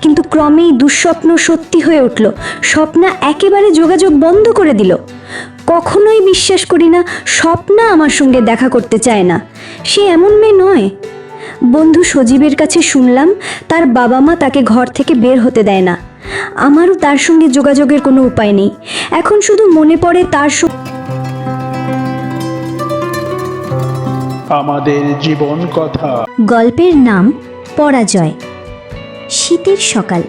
কিন্তু ক্রমেই দুঃস্বপ্ন সত্যি হয়ে উঠল। স্বপ্না একেবারে যোগাযোগ বন্ধ করে দিল। কখনোই বিশ্বাস করি না স্বপ্না আমার সঙ্গে দেখা করতে চায় না। সে এমন মেয়ে নয়। বন্ধু সজীবের কাছে শুনলাম তার বাবা মা তাকে ঘর থেকে বের হতে দেয় না। আমারও তার সঙ্গে যোগাযোগের কোনো উপায় নেই। এখন শুধু মনে পড়ে তার আমাদের জীবন কথা। গল্পের নাম পরাজয়। শীতের সকাল।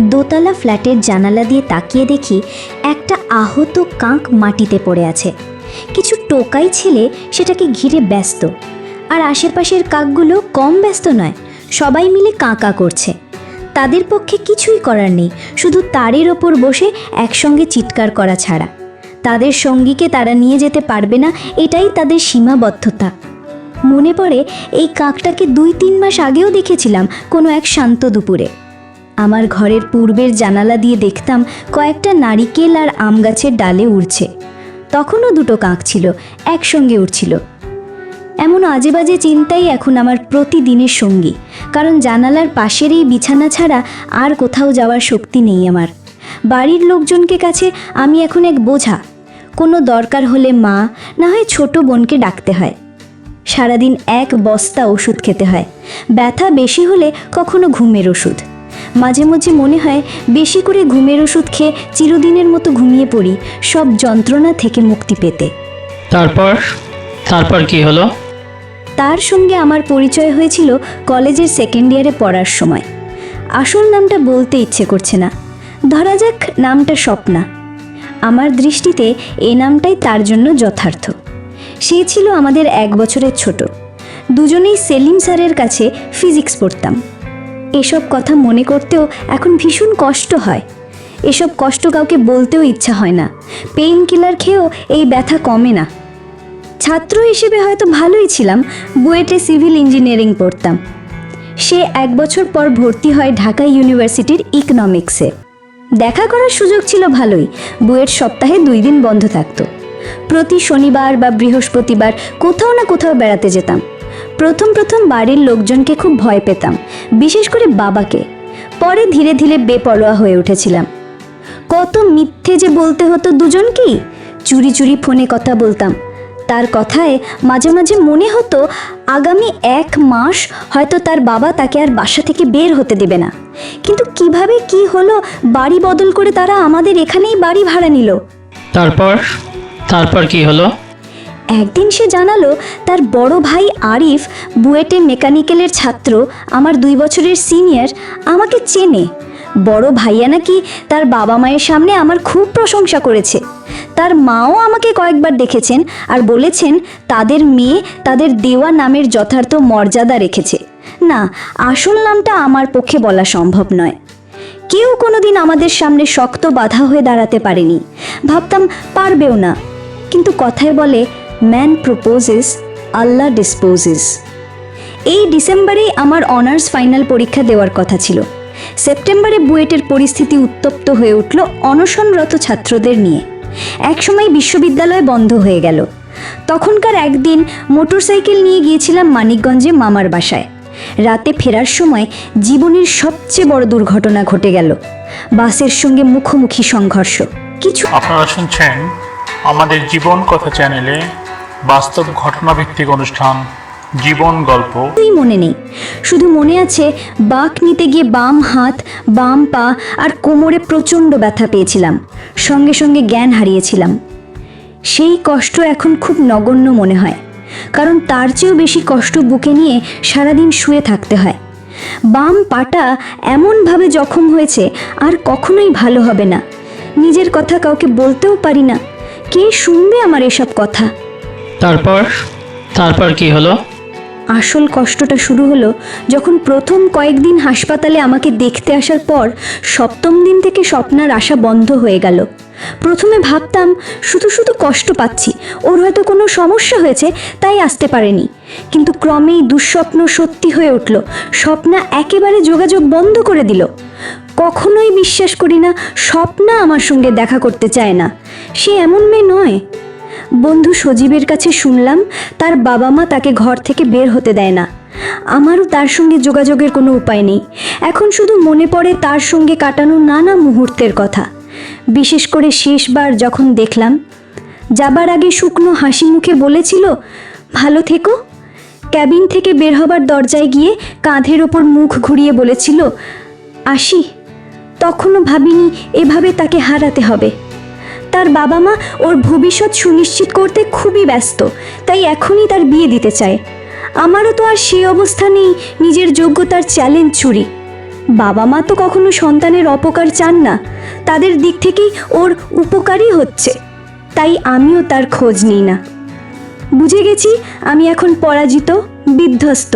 দোতলা ফ্ল্যাটের জানালা দিয়ে তাকিয়ে দেখি একটা আহত কাঁক মাটিতে পড়ে আছে। কিছু টোকাই ছেলে সেটাকে ঘিরে ব্যস্ত। আর আশেপাশের কাকগুলো কম ব্যস্ত নয়, সবাই মিলে কাঁকা করছে। তাদের পক্ষে কিছুই করার নেই, শুধু তারের ওপর বসে একসঙ্গে চিৎকার করা ছাড়া। তাদের সঙ্গীকে তারা নিয়ে যেতে পারবে না, এটাই তাদের সীমাবদ্ধতা। মনে পড়ে এই কাকটাকে দুই তিন মাস আগেও দেখেছিলাম কোনো এক শান্ত দুপুরে। আমার ঘরের পূর্বের জানালা দিয়ে দেখতাম কয়েকটা নারিকেল আর আম গাছের ডালে উড়ছে। তখনও দুটো কাক ছিল, একসঙ্গে উড়ছিল। এমন আজে বাজে চিন্তাই এখন আমার প্রতিদিনের সঙ্গী, কারণ জানালার পাশের এই বিছানা ছাড়া আর কোথাও যাওয়ার শক্তি নেই আমার। বাড়ির লোকজনকে কাছে আমি এখন এক বোঝা, কোনো দরকার হলে মা, না হয় ছোট বোনকে ডাকতে হয়। সারাদিন এক বস্তা ওষুধ খেতে হয়। ব্যথা বেশি হলে কখনো ঘুমের ওষুধ। মাঝে মাঝে মনে হয় বেশি করে ঘুমের ওষুধ খেয়ে চিরদিনের মতো ঘুমিয়ে পড়ি সব যন্ত্রণা থেকে মুক্তি পেতে। তারপর? তারপর কি হলো? তার সঙ্গে আমার পরিচয় হয়েছিল কলেজের সেকেন্ড ইয়ারে পড়ার সময়। আসল নামটা বলতে ইচ্ছে করছে না। ধরা যাক নামটা স্বপ্না। আমার দৃষ্টিতে এ নামটাই তার জন্য যথার্থ। সে ছিল আমাদের এক বছরের ছোট। দুজনেই সেলিম স্যারের কাছে ফিজিক্স পড়তাম। এসব কথা মনে করতেও এখন ভীষণ কষ্ট হয়। এসব কষ্ট কাউকে বলতেও ইচ্ছা হয় না। পেইন কিলার খেয়েও এই ব্যথা কমে না। ছাত্র হিসেবে হয়তো ভালোই ছিলাম, বুয়েটে সিভিল ইঞ্জিনিয়ারিং পড়তাম। সে এক বছর পর ভর্তি হয় ঢাকা ইউনিভার্সিটির ইকনমিক্সে দেখা করার সুযোগ ছিল ভালোই, বুয়েট সপ্তাহে দুই দিন বন্ধ থাকতো। প্রতি শনিবার বা বৃহস্পতিবার কোথাও না কোথাও বেড়াতে যেতাম। প্রথম প্রথম বাড়ির লোকজনকে খুব ভয় পেতাম, বিশেষ করে বাবাকে। পরে ধীরে ধীরে বেপরোয়া হয়ে উঠেছিলাম। কত মিথ্যে যে বলতে হতো দুজনকেই? চুরি চুরি ফোনে কথা বলতাম। তার কথায় মাঝে মাঝে মনে হতো আগামী এক মাস হয়তো তার বাবা তাকে আর বাসা থেকে বের হতে দেবে না। কিন্তু কীভাবে কি হলো বাড়ি বদল করে তারা আমাদের এখানেই বাড়ি ভাড়া নিল। তারপর? তারপর কি হলো? একদিন সে জানালো, তার বড় ভাই আরিফ বুয়েটে মেকানিক্যালের ছাত্র, আমার দুই বছরের সিনিয়র, আমাকে চেনে। বড় ভাইয়া নাকি তার বাবা মায়ের সামনে আমার খুব প্রশংসা করেছে। তার মাও আমাকে কয়েকবার দেখেছেন আর বলেছেন তাদের মেয়ে তাদের দেওয়া নামের যথার্থ মর্যাদা রেখেছে। না, আসল নামটা আমার পক্ষে বলা সম্ভব নয়। কেউ কোনোদিন আমাদের সামনে শক্ত বাধা হয়ে দাঁড়াতে পারেনি। ভাবতাম পারবেও না। কিন্তু কথায় বলে ম্যান প্রপোজেস আল্লাহ ডিসপোজেস এই ডিসেম্বরেই আমার অনার্স ফাইনাল পরীক্ষা দেওয়ার কথা ছিল। সেপ্টেম্বরে বুয়েটের পরিস্থিতি উত্তপ্ত হয়ে উঠল অনশনরত ছাত্রদের নিয়ে। একসময় বিশ্ববিদ্যালয় বন্ধ হয়ে গেল। তখনকার একদিন মোটরসাইকেল নিয়ে গিয়েছিলাম মানিকগঞ্জে মামার বাসায়। রাতে ফেরার সময় জীবনের সবচেয়ে বড় দুর্ঘটনা ঘটে গেল। বাসের সঙ্গে মুখোমুখি সংঘর্ষ। কিছু আপনারা শুনছেন আমাদের জীবন কথা চ্যানেলে বাস্তব ঘটনাভিত্তিক অনুষ্ঠান, জীবন গল্প। মনে নেই। শুধু মনে আছে বাঁক নিতে গিয়ে বাম হাত, বাম পা আর কোমরে প্রচণ্ড ব্যথা পেয়েছিলাম। সঙ্গে সঙ্গে জ্ঞান হারিয়েছিলাম। সেই কষ্ট এখন খুব নগণ্য মনে হয়। কারণ তার চেয়েও বেশি কষ্ট বুকে নিয়ে সারাদিন শুয়ে থাকতে হয়। বাম পাটা এমনভাবে জখম হয়েছে, আর কখনোই ভালো হবে না। নিজের কথা কাউকে বলতেও পারি না। কে শুনবে আমার এসব কথা? তারপর? তারপর কি হলো? আসল কষ্টটা শুরু হলো যখন প্রথম কয়েকদিন হাসপাতালে আমাকে দেখতে আসার পর সপ্তম দিন থেকে স্বপ্নার আশা বন্ধ হয়ে গেল। প্রথমে ভাবতাম শুধু শুধু কষ্ট পাচ্ছি ওর হয়তো কোনো সমস্যা হয়েছে তাই আসতে পারেনি। কিন্তু ক্রমেই দুঃস্বপ্ন সত্যি হয়ে উঠল স্বপ্না একেবারে যোগাযোগ বন্ধ করে দিল। কখনোই বিশ্বাস করি না, স্বপ্না আমার সঙ্গে দেখা করতে চায় না। সে এমন মেয়ে নয়। বন্ধু সজীবের কাছে শুনলাম, তার বাবা মা তাকে ঘর থেকে বের হতে দেয় না। আমারও তার সঙ্গে যোগাযোগের কোনো উপায় নেই। এখন শুধু মনে পড়ে তার সঙ্গে কাটানো নানা মুহূর্তের কথা। বিশেষ করে শেষবার যখন দেখলাম, যাবার আগে শুকনো হাসি মুখে বলেছিল, ভালো থেকো। ক্যাবিন থেকে বের হবার দরজায় গিয়ে কাঁধের ওপর মুখ ঘুরিয়ে বলেছিল, আসি। তখনও ভাবিনি এভাবে তাকে হারাতে হবে। তার বাবা মা ওর ভবিষ্যৎ সুনিশ্চিত করতে খুবই ব্যস্ত, তাই এখনই তার বিয়ে দিতে চায়। আমারও তো আর সেই অবস্থা নেই, নিজের যোগ্যতার চ্যালেঞ্জ ছুরি বাবা মা তো কখনো সন্তানের অপকার চান না, তাদের দিক থেকেই ওর উপকারই হচ্ছে, তাই আমিও তার খোঁজ নিই না। বুঝে গেছি, আমি এখন পরাজিত, বিধ্বস্ত।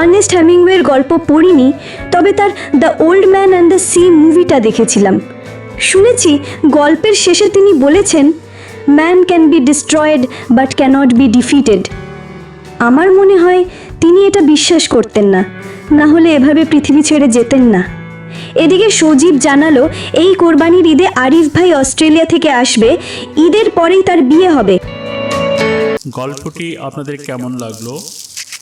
আর্নেস্ট হ্যামিংওয়ের গল্প পড়িনি, তবে তার the old man and the sea মুভিটা দেখেছিলাম। শুনেছি গল্পের শেষে তিনি বলেছেন man can be destroyed but cannot be defeated আমার মনে হয় তিনি এটা বিশ্বাস করতেন না না হলে এভাবে পৃথিবী ছেড়ে যেতেন না। এদিকে সজীব জানালো, এই কোরবানির ঈদে আরিফ ভাই অস্ট্রেলিয়া থেকে আসবে, ঈদের পরেই তার বিয়ে হবে। গল্পটি আপনাদের কেমন লাগল?